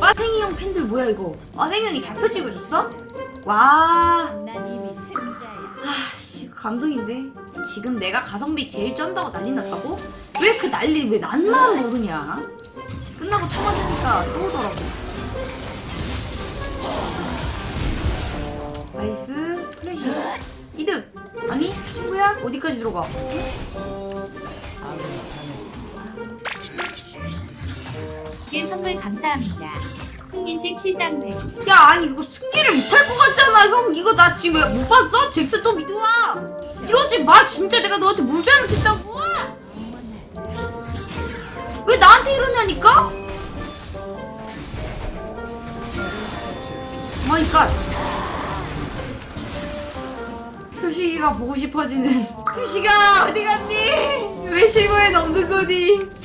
빠생이 형 팬들 뭐야 이거? 빠생이 형이 잡혀 찍어줬어? 와, 난 이미 승자야. 씨 감동인데. 지금 내가 가성비 제일 쩐다고 난리 났다고? 왜 그 난리 왜 난만 모르냐? 끝나고 쳐맞으니까 또 오더라고. 나이스 플래시 이득 아니 친구야 어디까지 들어가? 게 선물 감사합니다. 승리식 킬당 100. 야 아니 이거 승리를 못할 것 같잖아 형 이거 나 지금 왜 못 봤어? 잭스 또 미드 와 이러지 마 진짜 내가 너한테 뭘 잘못했다고 왜 나한테 이러냐니까? 마이갓 표식이가 보고 싶어지는 표식아 어디 갔니? 왜 실버에 넣는 거니?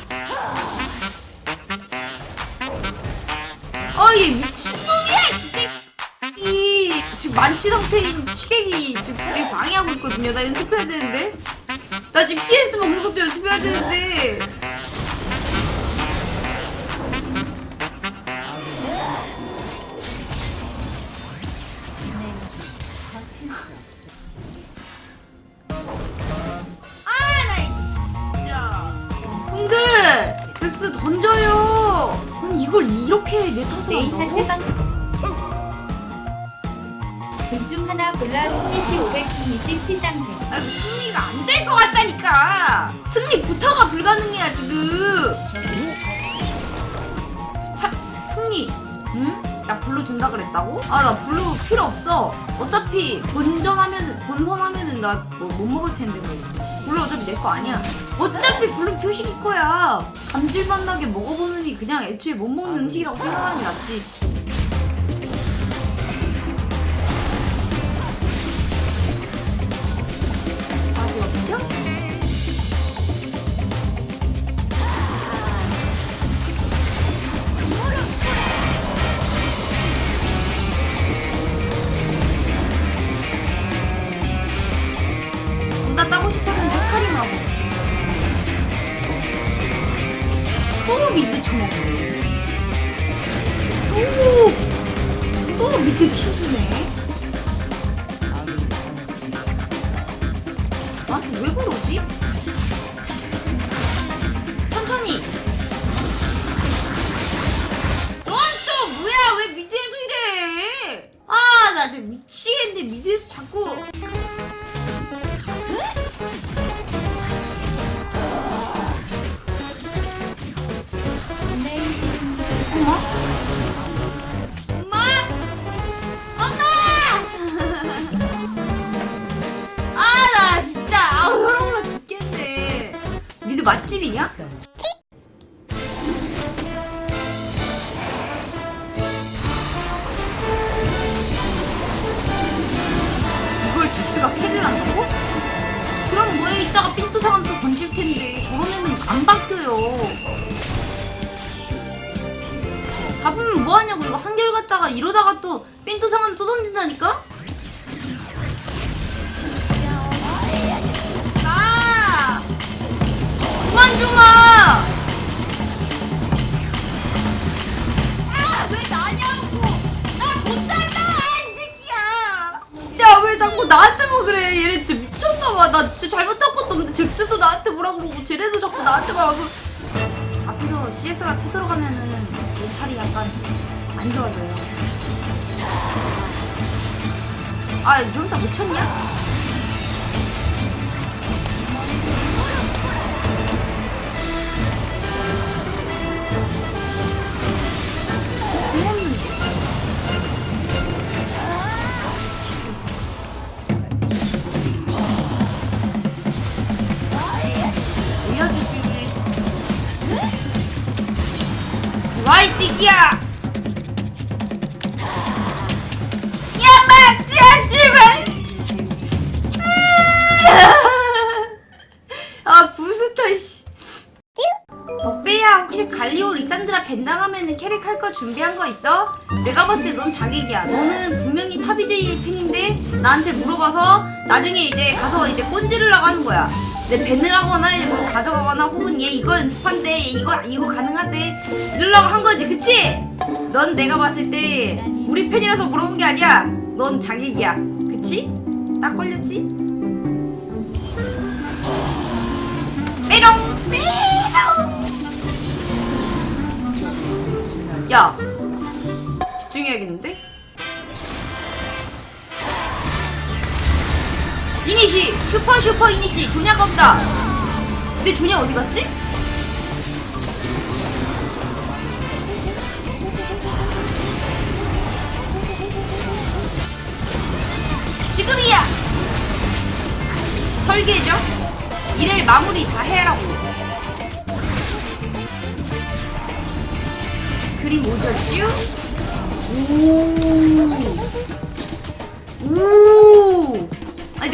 아얘 미친놈이야 진짜. 이 지금 만취 상태인 치객이 지금 되게 방해하고 있거든요. 나 연습해야 되는데. 나 지금 CS 먹는 것도 연습해야 되는데. 아나 진짜 잭스 던져요 아니 이걸 이렇게 내 탓을 메인 한다고? 한세방. 둘중 하나 골라 승리시 500승리식 킬당 100. 아, 이거 승리가 안 될 것 같다니까. 승리 부터가 불가능해야 지금. 하, 승리. 응? 나 블루 준다 그랬다고? 아, 나 블루 필요 없어. 어차피 본전하면 본선하면은 나 뭐 못 먹을 텐데 뭐. 블루 어차피 내 거 아니야. 어차피 블루 표식이 거야. 감질맛 나게 먹어보느니 그냥 애초에 못 먹는 음식이라고 생각하는 게 낫지. 또 미드 쳐먹고 또, 또 미드 킬주네. 나한테 왜 그러지? 천천히. 넌 또 뭐야? 왜 미드에서 이래? 아 나 진짜 미치겠네 미드에서 자꾸 미드 맛집이냐? 이걸 잭스가 캐리를 한다고? 그럼 뭐해, 이따가 핀토 또 던질 텐데, 저런 애는 안 바뀌어요. 잡으면 뭐하냐고 이거 한결 갔다가 이러다가 또 핀토 상황 또 던진다니까? 나 진짜 잘못한 것도 없는데 잭스도 나한테 뭐라 그러고 쟤네도 자꾸 나한테 그러고 앞에서 CS가 티 들어가면은 멘탈이 약간 안 좋아져요. 아, 눈다 못 쳤냐? 새끼야! 야 막지야 제발! 아 부스터 씨. 덕배야 혹시 갈리오 리산드라 벤당하면은 캐릭 할 거 준비한 거 있어? 내가 봤을 때 넌 자객이야. 너는 분명히 타비제이 팬인데 나한테 물어봐서 나중에 이제 가서 이제 꼰지르려고 하는 거야. 내 밴을 하거나 뭐 가져가거나 혹은 얘 연습한대 얘 이거 이거 가능한데 이러려고 한 거지 그치? 넌 내가 봤을 때 우리 팬이라서 물어본 게 아니야. 넌 자객이야. 그치? 딱 걸렸지? 빼롱 빼롱. 야 집중해야겠는데? 이니시 슈퍼 슈퍼 이니시 조냐가 없다. 근데 조냐 어디 갔지? 지금이야! 설계죠? 일을 마무리 다 해라고. 그림 오졌쥬? 오.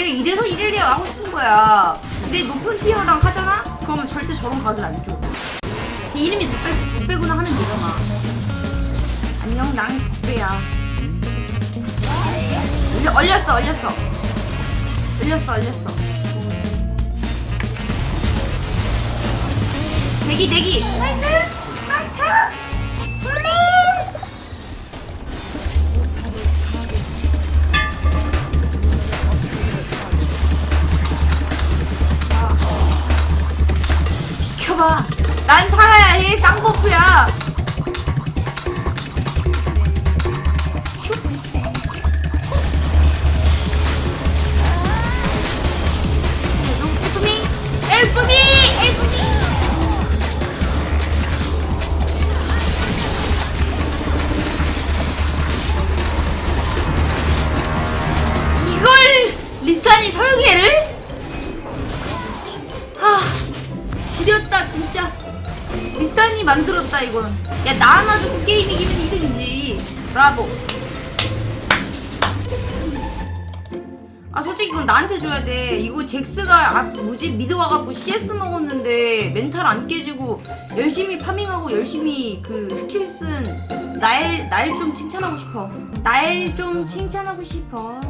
이래서 일을 해야 하고 싶은 거야. 근데 높은 티어랑 하잖아? 그러면 절대 저런 각을 안 줘. 이름이 600, 600구나 하면 되잖아. 안녕, 난 600이야. 얼려, 얼렸어, 얼렸어. 얼렸어, 얼렸어. 대기, 대기. 나이스! 나이스! 만들었다 이건 야 나 하나 주고 게임 이기면 이득이지. 브라보. 아 솔직히 이건 나한테 줘야 돼. 이거 잭스가 아, 뭐지? 미드 와갖고 CS 먹었는데 멘탈 안 깨지고 열심히 파밍하고 열심히 그 스킬 쓴날날 좀 칭찬하고 싶어. 날 좀 칭찬하고 싶어